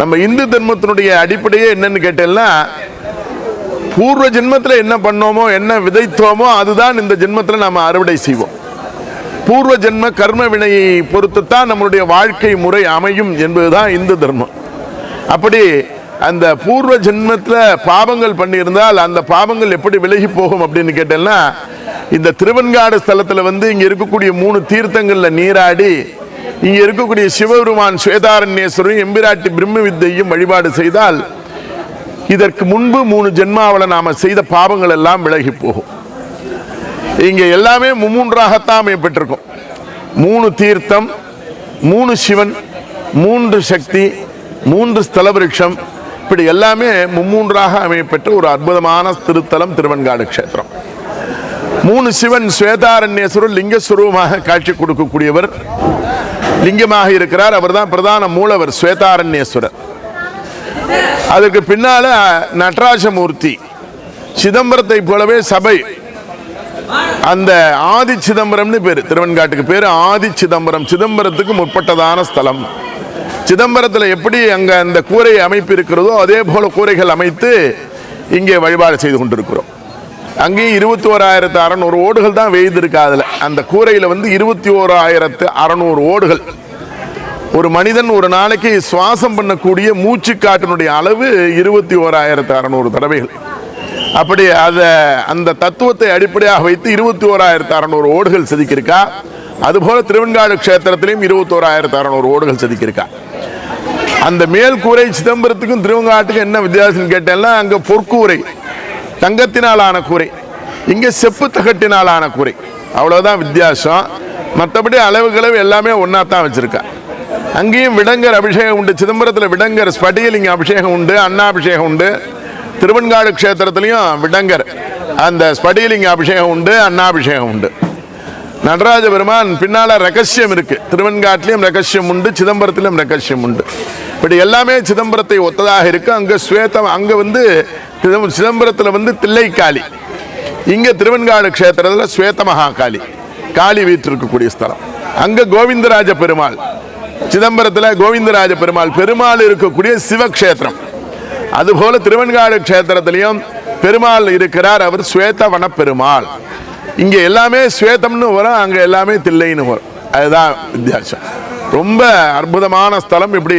நம்ம இந்து தர்மத்தினுடைய அடிப்படையே என்னன்னு கேட்டேன்னா பூர்வ ஜென்மத்தில் என்ன பண்ணோமோ என்ன விதைத்தோமோ அதுதான் இந்த ஜென்மத்தில் நாம் அறுவடை செய்வோம். பூர்வ ஜென்ம கர்ம வினையை பொறுத்துத்தான் நம்மளுடைய வாழ்க்கை முறை அமையும் என்பதுதான் இந்து தர்மம். அப்படி அந்த பூர்வ ஜென்மத்தில் பாவங்கள் பண்ணியிருந்தால் அந்த பாவங்கள் எப்படி விலகி போகும் அப்படின்னு கேட்டேன்னா இந்த திருவெண்காடு ஸ்தலத்தில் வந்து இங்கே இருக்கக்கூடிய மூணு தீர்த்தங்களில் நீராடி இங்கே இருக்கக்கூடிய சிவபெருமான் சுவேதாரண்யேஸ்வரரும் எம்பிராட்டி பிரம்ம வித்தையும் வழிபாடு செய்தால் இதற்கு முன்பு மூணு ஜென்மாவில் நாம செய்த பாவங்கள் எல்லாம் விலகி போகும். இங்கே எல்லாமே மும்மூன்றாகத்தான் அமையப்பட்டிருக்கும். மூணு தீர்த்தம் மூணு சிவன் மூன்று சக்தி மூன்று ஸ்தல விருட்சம் இப்படி எல்லாமே மும்மூன்றாக அமையப்பெற்ற ஒரு அற்புதமான திருத்தலம் திருவெண்காடு க்ஷேத்திரம். மூணு சிவன் ஸ்வேதாரண்யேஸ்வரர் லிங்கஸ்வரூபமாக காட்சி கொடுக்கக்கூடியவர். லிங்கமாக இருக்கிறார். அவர்தான் பிரதான மூலவர் ஸ்வேதாரண்யேஸ்வரர். அதுக்கு பின்னால நடராஜமூர்த்தி. சிதம்பரத்தை போலவே சபை. அந்த ஆதி சிதம்பரம்னு பேர் திருவெண்காட்டுக்கு பேர் ஆதி சிதம்பரம். சிதம்பரத்துக்கு முற்பட்டதான ஸ்தலம். சிதம்பரத்தில் எப்படி அங்கே அந்த கூரை அமைப்பு இருக்கிறதோ அதே போல கூரைகள் அமைத்து இங்கே வழிபாடு செய்து கொண்டிருக்கிறோம். அங்கேயும் இருபத்தி ஓராயிரத்து அறநூறு ஓடுகள் தான் வெய்திருக்கு அதில். அந்த கூரையில் வந்து இருபத்தி ஓராயிரத்து அறநூறு ஓடுகள். ஒரு மனிதன் ஒரு நாளைக்கு சுவாசம் பண்ணக்கூடிய மூச்சு காட்டினுடைய அளவு இருபத்தி ஓராயிரத்து அறநூறு தடவைகள். அப்படி அதை அந்த தத்துவத்தை அடிப்படையாக வைத்து இருபத்தி ஓராயிரத்து அறநூறு ஓடுகள் செதுக்கியிருக்கா. அதுபோல திருவெண்காடு க்ஷேத்திரத்திலையும் இருபத்தோராயிரத்து அறநூறு ஓடுகள் செதுக்கியிருக்கா. அந்த மேல் கூரை சிதம்பரத்துக்கும் திருவங்காட்டுக்கும் என்ன வித்தியாசம் கேட்டேன்னா அங்கே பொற்கூரை. தங்கத்தினால் ஆன கூரை. இங்கே செப்பு தகட்டினால் ஆன கூரை. அவ்வளோதான் வித்தியாசம். மற்றபடி அளவுகளவு எல்லாமே ஒன்றா தான் வச்சுருக்கா. அங்கேயும் விடங்கர் அபிஷேகம் உண்டு. சிதம்பரத்தில் விடங்கர் ஸ்படிகலிங்க அபிஷேகம் உண்டு அண்ணாபிஷேகம் உண்டு. திருவெண்காடு க்ஷேத்திரத்துலேயும் விடங்கர் அந்த ஸ்படிகலிங்க அபிஷேகம் உண்டு அண்ணாபிஷேகம் உண்டு. நடராஜ பெருமான் பின்னால் ரகசியம் இருக்குது திருவெண்காட்டிலையும் ரகசியம் உண்டு சிதம்பரத்திலும் ரகசியம் உண்டு. இப்படி எல்லாமே சிதம்பரத்தை ஒத்ததாக இருக்குது அங்கே ஸ்வேதம் அங்கே வந்து சிதம்பரத்தில் வந்து தில்லைக்காளி. இங்கே திருவெண்காடு க்ஷேத்திரத்தில் ஸ்வேத மகாகாளி. காளி வீற்றிருக்கக்கூடிய ஸ்தலம். அங்கே கோவிந்தராஜ பெருமாள். சிதம்பரத்தில் கோவிந்தராஜ பெருமாள். பெருமாள் இருக்கக்கூடிய சிவக்ஷேத்திரம். அதுபோல திருவெண்காடு க்ஷேத்திரத்திலையும் பெருமாள் இருக்கிறார். அவர் ஸ்வேதவன பெருமாள் இங்கே எல்லாமே ஸ்வேதம்னு வரும் அங்கே எல்லாமே தில்லைன்னு வரும். அதுதான் வித்தியாசம். ரொம்ப அற்புதமான ஸ்தலம் இப்படி